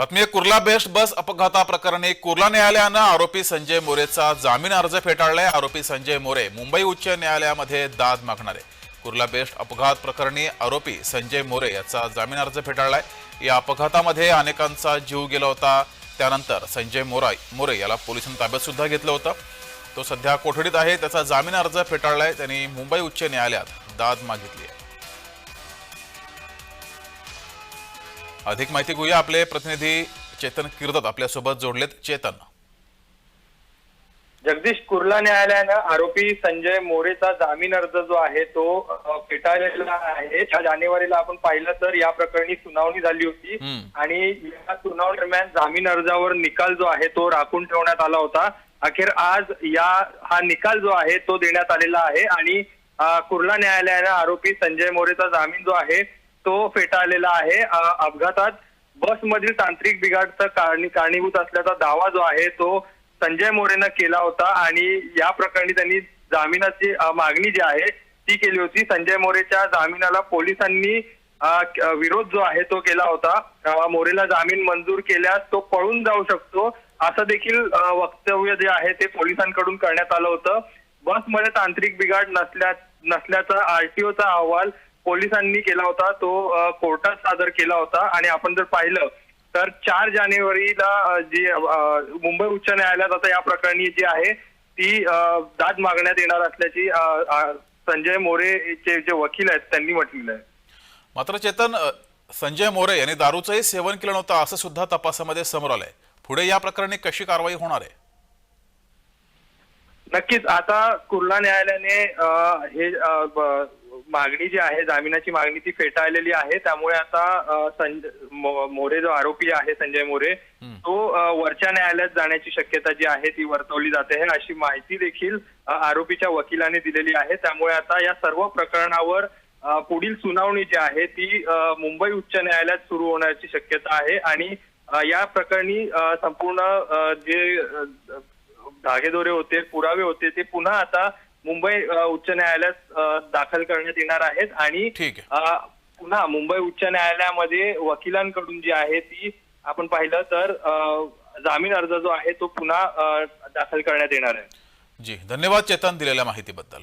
बातमी Kurla BEST bus अपघाताप्रकरणी कुर्ला न्यायालयानं आरोपी संजय मोरेचा जामीन अर्ज फेटाळलाय. आरोपी संजय मोरे मुंबई उच्च न्यायालयामध्ये दाद मागणार. आहे कुर्ला बेस्ट अपघात प्रकरणी आरोपी संजय मोरे याचा जामीन अर्ज फेटाळलाय. या अपघातामध्ये अनेकांचा जीव गेला होता. त्यानंतर संजय मोरा मोरे याला पोलिसांनी ताब्यात सुद्धा घेतलं होतं. तो सध्या कोठडीत आहे त्याचा जामीन अर्ज फेटाळलाय. त्यांनी मुंबई उच्च न्यायालयात दाद मागितली अधिक माहिती घेऊया. आपले प्रतिनिधी चेतन किर्दत आपल्यासोबत जोडलेत. चेतन. जगदीश कुर्ला न्यायालयानं आरोपी संजय मोरेचा जामीन अर्ज जो आहे तो फेटाळलेला आहे. या जानेवारीला आपण पाहिलं तर या प्रकरणी सुनावणी झाली होती. आणि या सुनावणी दरम्यान जामीन अर्जावर निकाल जो आहे तो राखून ठेवण्यात आला होता. अखेर आज या हा निकाल जो आहे तो देण्यात आलेला आहे. आणि कुर्ला न्यायालयानं आरोपी संजय मोरेचा जामीन जो आहे तो फेटाळलेला आहे. अपघातात बसमधील तांत्रिक बिघाडचा कारणी कारणीभूत असल्याचा दावा जो आहे तो संजय मोरेनं केला होता आणि या प्रकरणी त्यांनी जामिनाची मागणी जी आहे ती केली होती. संजय मोरेच्या जामिनाला पोलिसांनी विरोध जो आहे तो केला होता. मोरेला जामीन मंजूर केल्यास तो पळून जाऊ शकतो असं देखील वक्तव्य जे आहे ते पोलिसांकडून करण्यात आलं होतं. बसमध्ये तांत्रिक बिघाड नसल्या नसल्याचा आरटीओचा अहवाल पोलिसांनी केला होता तो कोर्टात सादर केला होता आणि आपण जर पाहिलं तर चार जानेवारीला जी मुंबई उच्च न्यायालयात आता या प्रकरणी जी आहे ती दाद मागण्यात येणार असल्याची संजय मोरेचे जे वकील आहेत त्यांनी म्हटलेलं आहे. मात्र चेतन संजय मोरे यांनी दारूचंही सेवन केलं नव्हतं असं सुद्धा तपासामध्ये समोर आलंय. पुढे या प्रकरणी कशी कारवाई होणार आहे? नक्कीच आता कुर्ला न्यायालयाने हे मागणी जी आहे जामिनाची मागणी ती फेटाळलेली आहे. त्यामुळे आता मोरे जो आरोपी आहे संजय मोरे तो वरच्या न्यायालयात जाण्याची शक्यता जी आहे ती वर्तवली जाते आहे अशी माहिती देखील आरोपीच्या वकिलाने दिलेली आहे. त्यामुळे आता या सर्व प्रकरणावर पुढील सुनावणी जी आहे ती मुंबई उच्च न्यायालयात सुरू होण्याची शक्यता आहे. आणि या प्रकरणी संपूर्ण जे धागेदोरे होते पुरावे होते ते पुन्हा आता मुंबई उच्च न्यायालयात दाखल करण्यात येणार आहेत आणि पुन्हा मुंबई उच्च न्यायालयामध्ये वकिलांकडून जी आहे ती आपण पाहिलं तर जामीन अर्ज जो आहे तो पुन्हा दाखल करण्यात येणार आहे. जी धन्यवाद चेतन दिलेल्या माहितीबद्दल.